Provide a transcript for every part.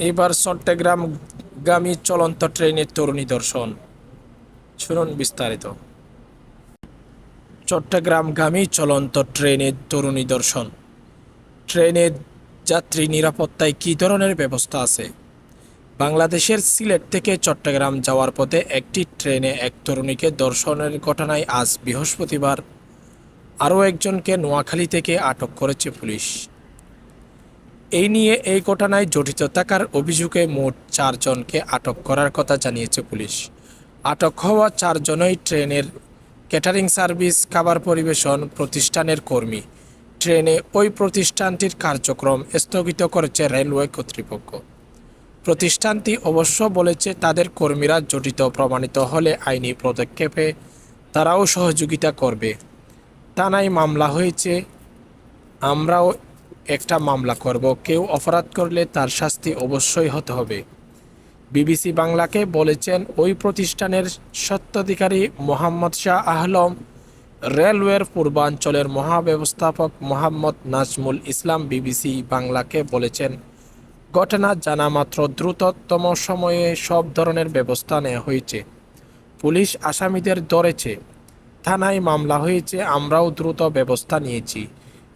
এবার চট্টগ্রাম গামী চলন্ত ট্রেনের তরুণী দর্শন। শুনুন বিস্তারিত। চট্টগ্রামগামী চলন্ত ট্রেনের তরুণী দর্শন। ট্রেনের যাত্রী নিরাপত্তায় কী ধরনের ব্যবস্থা আছে? বাংলাদেশের সিলেট থেকে চট্টগ্রাম যাওয়ার পথে একটি ট্রেনে এক তরুণীকে দর্শনের ঘটনায় আজ বৃহস্পতিবার আরও একজনকে নোয়াখালী থেকে আটক করেছে পুলিশ। এই নিয়ে এই ঘটনায় জড়িত থাকার অভিযোগে মোট চারজনকে আটক করার কথা জানিয়েছে পুলিশ। আটক হওয়া চারজনই ট্রেনের ক্যাটারিং সার্ভিস, খাবার পরিবেশন প্রতিষ্ঠানের কর্মী। ট্রেনে ওই প্রতিষ্ঠানটির কার্যক্রম স্থগিত করেছে রেলওয়ে কর্তৃপক্ষ। প্রতিষ্ঠানটি অবশ্য বলেছে তাদের কর্মীরা জড়িত প্রমাণিত হলে আইনি পদক্ষেপে তারাও সহযোগিতা করবে। থানায় মামলা হয়েছে, আমরাও একটা মামলা করব। কেউ অপরাধ করলে তার শাস্তি অবশ্যই হতে হবে। বিবিসি বাংলাকে বলেছেন, ওই প্রতিষ্ঠানের স্বত্বাধিকারী মোহাম্মদ শাহ আহলম, রেলওয়ের পূর্বাঞ্চলের মহাব্যবস্থাপক মোহাম্মদ নাজমুল ইসলাম বিবিসি বাংলাকে বলেছেন, ঘটনা জানা মাত্র দ্রুততম সময়ে সব ধরনের ব্যবস্থা নেওয়া হয়েছে। পুলিশ আসামিদের ধরেছে, থানায় মামলা হয়েছে, আমরাও দ্রুত ব্যবস্থা নিয়েছি।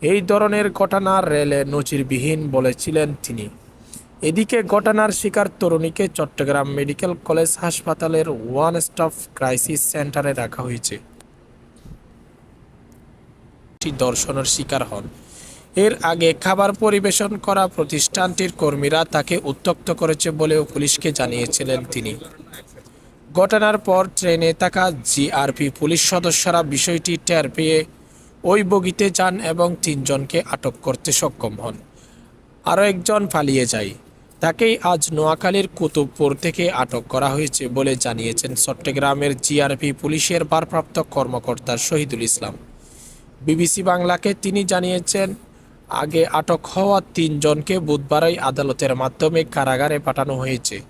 এই ধরনের ঘটনা রেলে নজিরবিহীন বলেছিলেন তিনি। এদিকে ঘটনার শিকার তরুণীকে চট্টগ্রাম মেডিকেল কলেজ হাসপাতালের ওয়ান স্টপ ক্রাইসিস সেন্টারে রাখা হয়েছে। দর্শনের শিকার হন। এর আগে খাবার পরিবেশন করা প্রতিষ্ঠানটির কর্মীরা তাকে উত্তক্ত করেছে বলেও পুলিশকে জানিয়েছিলেন তিনি। ঘটনার পর ট্রেনে থাকা জিআরপি পুলিশ সদস্যরা বিষয়টি টের পেয়ে ওই বগিতে যান এবং তিনজনকে আটক করতে সক্ষম হন। আরও একজন পালিয়ে যায়। তাকেই আজ নোয়াখালীর কুতুবপুর থেকে আটক করা হয়েছে বলে জানিয়েছেন চট্টগ্রামের জিআরপি পুলিশের ভারপ্রাপ্ত কর্মকর্তা শহীদুল ইসলাম। বিবিসি বাংলাকে তিনি জানিয়েছেন, আগে আটক হওয়া তিনজনকে বুধবারই আদালতের মাধ্যমে কারাগারে পাঠানো হয়েছে।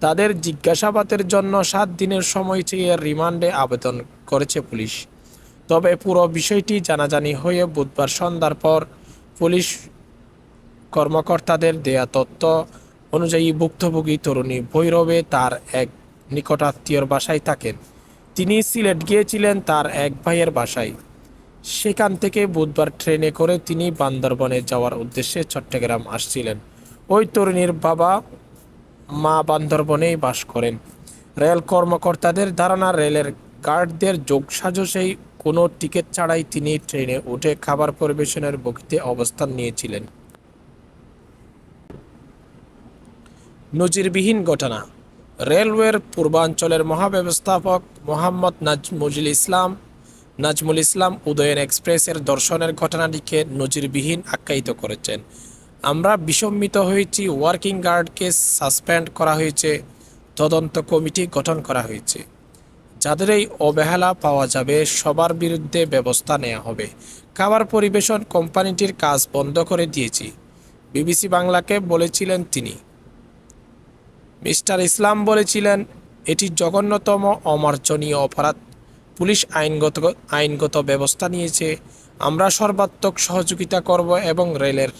তাদের জিজ্ঞাসাবাদের জন্য সাত দিনের সময় চেয়ে রিমান্ডে আবেদন করেছে পুলিশ। তবে পুরো বিষয়টি জানাজানি হয়ে বুধবার সন্ধ্যার পর পুলিশ কর্মকর্তাদের দেয়া তথ্য অনুযায়ী ভুক্তভোগী তরুণী ভৈরবে তার এক নিকটাত্মীয়র বাসায় থাকেন। তিনি সিলেট গিয়েছিলেন তার এক ভাইয়ের বাসায়। সেখান থেকে বুধবার ট্রেনে করে তিনি বান্দরবনে যাওয়ার উদ্দেশ্যে চট্টগ্রাম আসছিলেন। ওই তরুণীর বাবা মা বান্দরবনেই বাস করেন। রেল কর্মকর্তাদের ধারণা, রেলের গার্ডদের যোগসাজসেই কোনো টিকিট ছাড়াই তিনি ট্রেনে উঠে খাবার পরিবেশনের বগিতে অবস্থান নিয়েছিলেন। নজিরবিহীন ঘটনা। রেলওয়ের পূর্বাঞ্চলের মহাব্যবস্থাপক মোহাম্মদ নাজমুল ইসলাম নাজমুল ইসলাম উদয়ন এক্সপ্রেসের দর্শনের ঘটনাটিকে নজিরবিহীন আখ্যায়িত করেছেন। আমরা বিসম্মিত হয়েছি, ওয়ার্কিং গার্ডকে সাসপেন্ড করা হয়েছে, তদন্ত কমিটি গঠন করা হয়েছে। যাদের এই অবহেলা পাওয়া যাবে, সবার বিরুদ্ধে ব্যবস্থা নেওয়া হবে। খাবার পরিবেশন কোম্পানিটির কাজ বন্ধ করে দিয়েছি। বিবিসি বাংলাকে বলেছিলেন তিনি। মিস্টার ইসলাম বলেছিলেন, এটি জঘন্যতম, অমার্জনীয় অপরাধ। পুলিশ আইনগত আইনগত ব্যবস্থা নিয়েছে। আমরা সর্বাত্মক সহযোগিতা করব এবং রেলের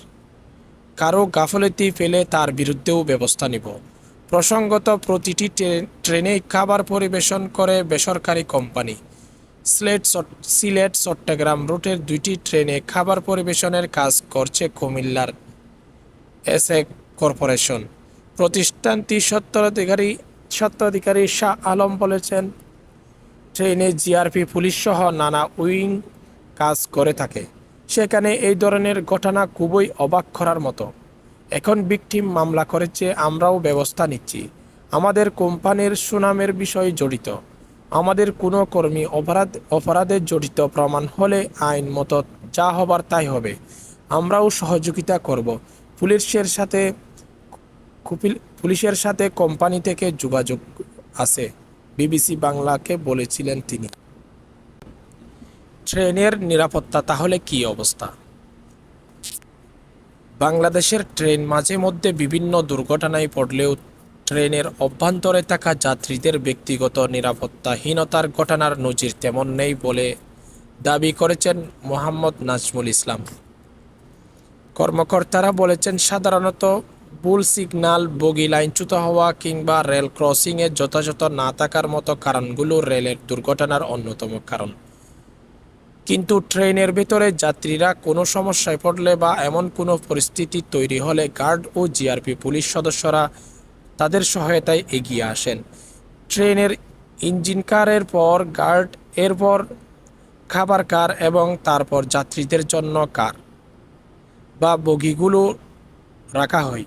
কারও গাফলতি ফেলে তার বিরুদ্ধেও ব্যবস্থা নিব। প্রসঙ্গত প্রতিটি ট্রে- ট্রেনে খাবার পরিবেশন করে বেসরকারি কোম্পানি। সিলেট সিলেট, চট্টগ্রাম রুটের দুইটি ট্রেনে খাবার পরিবেশনের কাজ করছে কুমিল্লার এস এ কর্পোরেশন। প্রতিষ্ঠানটি সত্তরাধিকারী, সত্ত্বাধিকারী শাহ আলম বলেছেন, ট্রেনে জিআরপি পুলিশ সহ নানা উইং কাজ করে থাকে। সেখানে এই ধরনের ঘটনা খুবই অবাক করার মতো। এখন ভিকটিম মামলা করেছে, আমরাও ব্যবস্থা নিচ্ছি। আমাদের কোম্পানির সুনামের বিষয় জড়িত। আমাদের কোনো কর্মী অপরাধ, অপরাধে জড়িত প্রমাণ হলে আইন মতো যা হবার তাই হবে। আমরাও সহযোগিতা করব। পুলিশের সাথে পুলিশের সাথে কোম্পানি থেকে যোগাযোগ আছে, বিবিসি বাংলাকে বলেছিলেন তিনি। ট্রেনের নিরাপত্তা, তাহলে কি অবস্থা? বাংলাদেশের ট্রেন মাঝে মধ্যে বিভিন্ন দুর্ঘটনায় পড়লেও ট্রেনের অভ্যন্তরে থাকা যাত্রীদের ব্যক্তিগত নিরাপত্তাহীনতার ঘটনার নজির তেমন নেই বলে দাবি করেছেন মোহাম্মদ নাজমুল ইসলাম। কর্মকর্তারা বলেছেন, সাধারণত বুল সিগন্যাল বগি লাইনচ্যুত হওয়া কিংবা রেল ক্রসিংয়ে যথাযথ না থাকার মতো কারণগুলো রেলের দুর্ঘটনার অন্যতম কারণ। কিন্তু ট্রেনের ভেতরে যাত্রীরা কোনো সমস্যায় পড়লে বা এমন কোনো পরিস্থিতি তৈরি হলে গার্ড ও জিআরপি পুলিশ সদস্যরা তাদের সহায়তায় এগিয়ে আসেন। ট্রেনের ইঞ্জিন কারের পর গার্ড, এরপর খাবার কার এবং তারপর যাত্রীদের জন্য কার বা বগিগুলো রাখা হয়।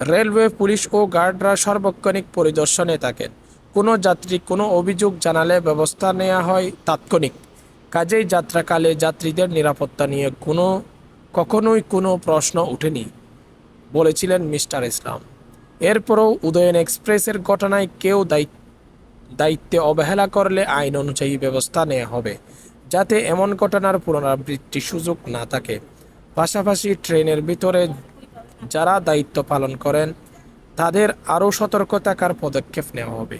রেলওয়ে পুলিশ ও গার্ডরা সার্বক্ষণিক পরিদর্শনে থাকেন। কোনো যাত্রী কোনো অভিযোগ জানালে ব্যবস্থা নেওয়া হয় তাৎক্ষণিক। কাজেই যাত্রাকালে যাত্রীদের নিরাপত্তা নিয়ে কোনো, কখনোই কোনো প্রশ্ন ওঠেনি, বলেছিলেন মিস্টার ইসলাম। এরপরও উদয়ন এক্সপ্রেসের ঘটনায় কেউ দায়িত্ব অবহেলা করলে আইন অনুযায়ী ব্যবস্থা নেওয়া হবে, যাতে এমন ঘটনার পুনরাবৃত্তি সুযোগ না থাকে। পাশাপাশি ট্রেনের ভিতরে যারা দায়িত্ব পালন করেন, তাদের আরও সতর্ক থাকার পদক্ষেপ নেওয়া হবে।